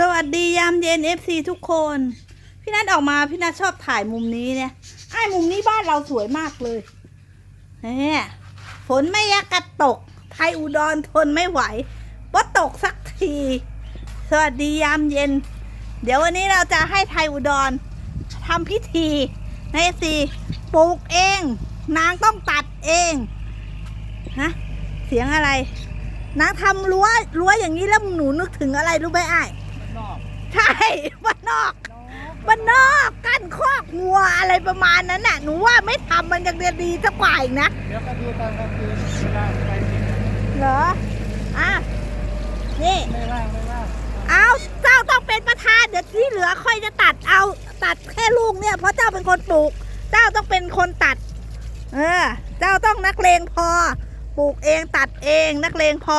สวัสดียามเย็น FC ทุกคน พี่นัทออกมาพี่นัทชอบถ่ายมุมนี้เนี่ยไอ้มุมนี้บ้านเราสวยมากเลยเนี่ยฝนไม่ยักกระตก ไทยอุดรทนไม่ไหวว่าตกสักที สวัสดียามเย็น เดี๋ยววันนี้เราจะให้ไทยอุดรทำพิธีในสีปลูกเอง นางต้องตัดเองนะเสียงอะไร นางทำรั้วรั้วอย่างนี้แล้วหนูนึกถึงอะไรรู้ไหมไอ้ นอก ใช่บ้านนอกบ้านนอกกั้นคอกงัวอะไรประมาณนั้นน่ะหนูว่าไม่ทำมันยังจะดีสักกว่าอีกนะ เดี๋ยวก็ดูตอนกลางคืนเวลาไปกินเหรอ อะ นี่ ไม่ว่างไม่ว่างเอาเจ้าต้องเป็นประธาน เดี๋ยวที่เหลือค่อยจะตัดเอาตัดแค่ลูกเนี่ย เพราะเจ้าเป็นคนปลูก เจ้าต้องเป็นคนตัด เออ เจ้าต้องนักเลงพอ ปลูกเองตัดเองนักเลงพอ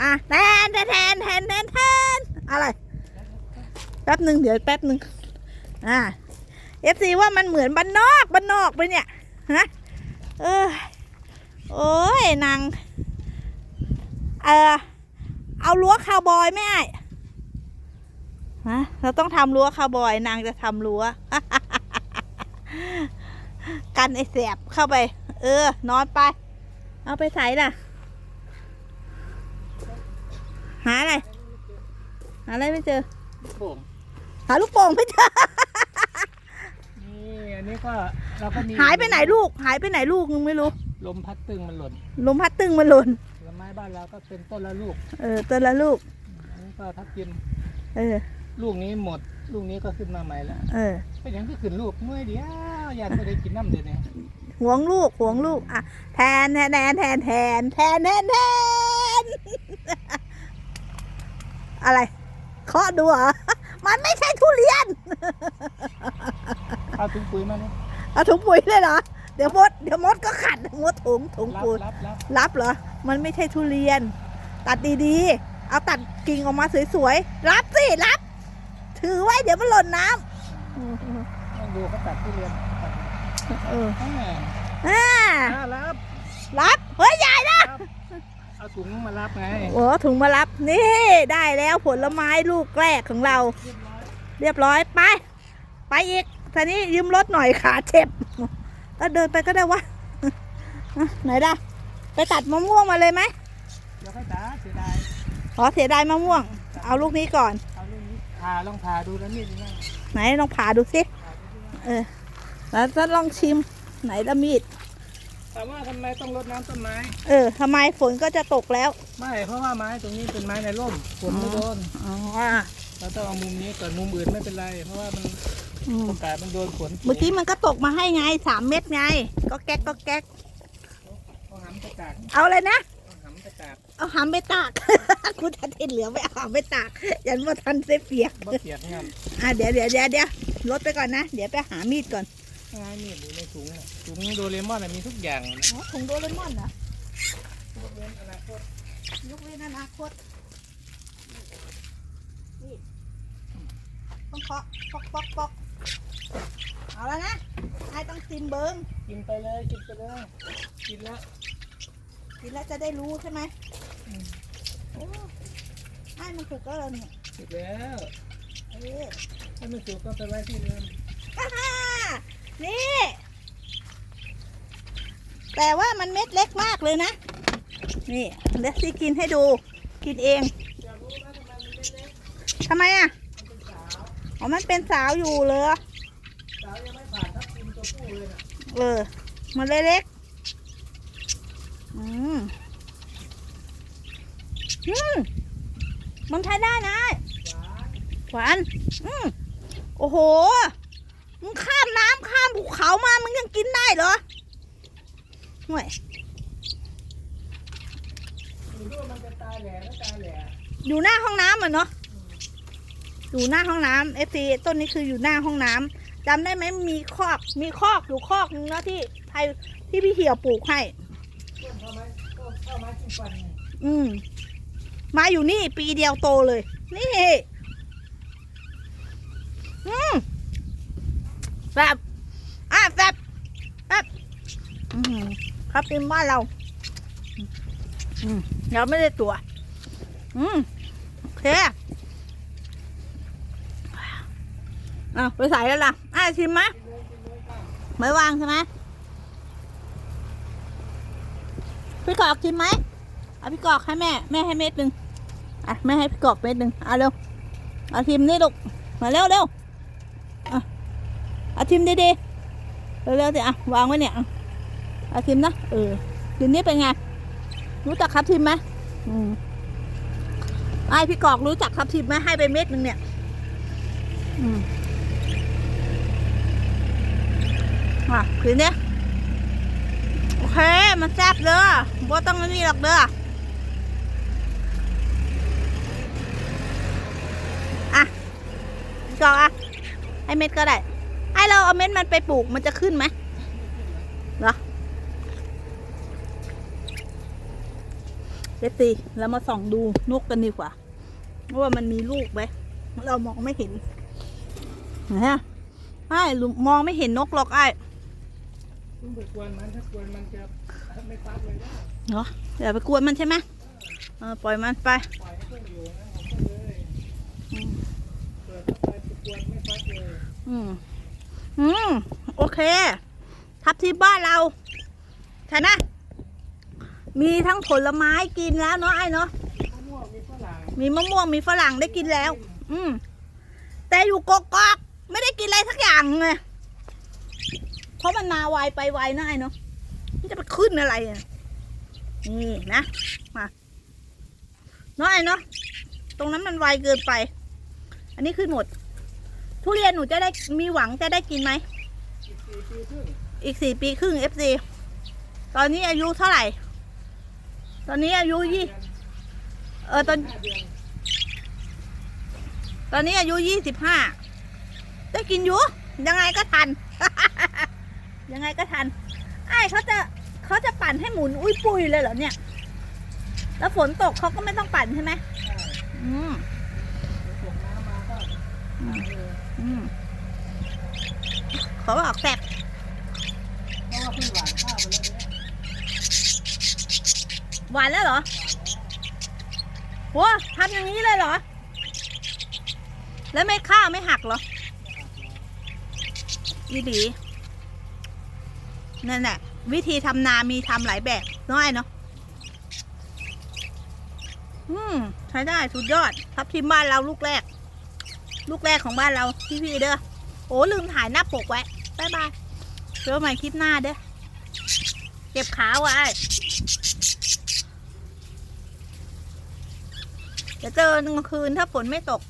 อะแทนแทนแทนแทนแทนแทนอะไร แป๊บหนึ่งเดี๋ยวแป๊บหนึ่งอ่าเอฟซีว่ามันเหมือนบ้านนอกบ้านนอกไปเนี่ยฮะเออโอ้ยนางเออเอารั้วคาวบอยไหม่ไอ้ฮะเราต้องทำรั้วคาวบอยนางจะทำรั้วกันไอ้แสบเข้าไป เออนอนไป เอาไปใส่ล่ะ หาอะไร หาอะไรไม่เจอโป่ง หาลูกโป่งไม่เจอนี่อันนี้ก็เราก็มีหายไปไหนลูก หายไปไหนลูกนึงไม่รู้ ลมพัดตึงมันหล่นลมพัดตึงมันหล่นผลไม้บ้านเราก็เป็นต้นละลูกเออตัวละลูกอันนี้ก็ทับกินเออ ลูกนี้หมด ลูกนี้ก็ขึ้นมาใหม่แล้วเออ เป็นอย่างก็ขึ้นลูกเมื่อยเดียวอยากจะได้กินน้ำเดือดเนี่ยห่วงลูกห่วงลูกอะแทนแทนแทนแทนแทนแทนแทนแทนอะไรเคาะดูเหรอ มันไม่ใช่ทุเรียน เอาถุงปุ๋ยมาเนี่ยเอาถุงปุ๋ยเลยเหรอ เดี๋ยวมด เดี๋ยวมดก็ขัดมดถุงถุงรับปุ๋ยรับรับรับเหรอ มันไม่ใช่ทุเรียน ตัดดีๆ เอาตัดกิ่งออกมาสวยๆ รับสิ รับ ถือไว้เดี๋ยวมันหล่นน้ำต้องดูเขาตัดที่เรียนตัดเอออ่าอ่าอ่ารับ รับ เฮ้ยใหญ่นะรับ เอาถุงมารับไงโอ้ถุงมารับนี่ได้แล้วผลไม้ลูกแรกของเรา เรียบร้อยเรียบร้อยไป ไปอีกทีนี้ยืมรถหน่อยขาเจ็บแล้วเดินไปก็ได้วะอะไหนล่ะไปตัดมะม่วงมาเลยไหมเดี๋ยวค่อยตัดเสียดายอ๋อเสียดายมะม่วง เอาลูกนี้ก่อนเอาลูกนี้ผ่าลองผ่าดูแล้วนี่ดีไหมไหนลองผ่าดูสิผ่าดูดิว่าเออแล้วจะลองชิมไหนละมีด ถามว่าทำไมต้องรดน้ำต้นไม้ เออทำไมฝนก็จะตกแล้ว ไม่ เพราะว่าไม้ตรงนี้เป็นไม้ในร่ม ฝนไม่โดน อ๋อเราต้องเอามุมนี้ก่อนมุมอื่นไม่เป็นไร เพราะว่ามันอืมโอกาสมันโดนฝนเมื่อกี้มันก็ตกมาให้ไงสามเม็ดไง ก็แก๊กก็แก๊ก เอาหำไปตากเอาเลยนะ เอาหำไปตากเอาหามไปตาก คุณทันเทนเหลือไม่เอาหามไปตาก ยันว่าทันเสียเปียก บ่เปียกงามอะเดี๋ยวเดี๋ยวเดี๋ยวเดี๋ยวลดไปก่อนนะ เดี๋ยวไปหามีดก่อน ง่ายนี่อยู่ในถุงน่ะถุงโดเรมอนน่ะมีทุกอย่างนะอ๋อถุงโดเรมอนเหรอยกเว้นอนาคตยกเว้นอนาคตนี่ต้องเคาะปอกปอกปอกเอาแล้วนะไอ้ต้องซิมเบิงกินไปเลยกินไปเลยกินแล้วกินแล้วจะได้รู้ใช่ไหมโอ้ไอ้มันถูกแล้วเหรอเนี่ยกินแล้วเออถ้าไม่สุกก็ไปไว้ที่เดิมอ่าฮ่า นี่ แต่ว่ามันเม็ดเล็กมากเลยนะ นี่เดี๋ยวซีกินให้ดู กินเองทำไมอะมันเป็นสาวอ๋อมันเป็นสาวอยู่เลยสาวยังไม่ผ่านทับทิมตัวผู้เลยนะเออ มันเล็กๆอืมอืมมันใช้ได้นะ หวาน หวาน อืมโอ้โห มึงข้ามน้ำข้ามภูเขามา มึงยังกินได้เหรอห่วยหรือว่ามันจะตายแหล่ไม่ตายแหล่อยู่หน้าห้องน้ำอะเนาะ อยู่หน้าห้องน้ำเอฟซีต้นนี้คืออยู่หน้าห้องน้ำจำได้ไหมมีคอก มีคอกอยู่คอกนึงเนาะที่ไทยที่พี่เหี่ยวปลูกให้ต้นเข้าไม้ก็เข้าไม้จิ้มฟันไงอืม มาอยู่นี่ปีเดียวโตเลย นี่ อืม แบบอะแบบแบบอืมครับเป็นบ้านเราอืมเราไม่ได้ตัว อืมโอเคอะไปใส่แล้วล่ะอะชิมไหมไม่วางใช่ไหมพี่กอกชิมไหมเอาพี่กอกให้แม่ แม่ให้เม็ดหนึ่งอะแม่ให้พี่กอกเม็ดหนึ่งเอาเร็ว เอาชิมนี่ลูกมาเร็วเร็ว อาชิมดีๆเร็วๆสิอะวางไว้เนี่ยอาชิมนะเออชิมนี่เป็นไงรู้จักครับชิมไหมอืมไอพี่กอกรู้จักครับชิมไหมให้ไปเม็ดหนึ่งเนี่ย อืมอะคืนนี้โอเค มันแซ่บเด้อบ่ต้องนี่หรอกเด้ออะจอกอะให้เม็ดก็ได้ ให้เราเอาเม็ดมันไปปลูกมันจะขึ้นไหมเหรอเจตีเรามาส่องดูนกกันดีกว่าว่ามันมีลูกไหมเรามองไม่เห็นนะไอ้มองไม่เห็นนกหรอกไอ้ไปกวนมันถ้ากวนมันจะไม่ฟักเลยนะเหรออย่าไปกวนมันใช่ไหมเออปล่อยมันไปปล่อยให้เพื่อนอยู่นะของเพื่อนเลยเปิดเข้าไปกวนไม่ฟักเลยอืม อืม โอเค ทับที่บ้านเราใช่นะมีทั้งผลไม้กินแล้วเนาะไอ้เนาะมะม่วงมีฝรั่งมีมะม่วงมีฝรั่งได้กินแล้ว อืม แต่อยู่กกอกไม่ได้กินอะไรสักอย่างไงเพราะมันมาไวไปไวนะไอ้เนาะมันจะไปขึ้นอะไรอะนี่นะ มาเนาะไอ้เนาะตรงนั้นมันไวเกินไป อันนี้ขึ้นหมด ทุเรียนหนูจะได้มีหวังจะได้กินไหม อีกสี่ปีครึ่งอีกสี่ปีครึ่ง FC ตอนนี้อายุเท่าไหร่ ตอนนี้อายุยี่ เออตอน ตอนนี้อายุยี่สิบห้า ได้กินอยู่ ยังไงก็ทัน ยังไงก็ทัน ไอ้เขาจะเขาจะปั่นให้หมุนอุ้ยปุยเลยเหรอเนี่ย แล้วฝนตกเขาก็ไม่ต้องปั่นใช่ไหมอืม อืมเอออืมเขาบอกแซ่บเพราะว่าเพิ่งหวานข้าวไปแล้วเนี่ยหวานแล้วเหรอโหทำอย่างนี้เลยเหรอ แล้วไม่ข้าวไม่หักเหรออีดีนั่นแหละวิธีทำนามีทำหลายแบบน้อยเนาะอืม ใช้ได้สุดยอดทับทิมบ้านเราลูกแรก ลูกแรกของบ้านเราพี่พี่ๆเด้อโอ้ลืมถ่ายหน้าปกไว้บายบายเจอใหม่คลิปหน้าเด้อเก็บขาไว้จะเจอกลางคืนถ้าฝนไม่ตก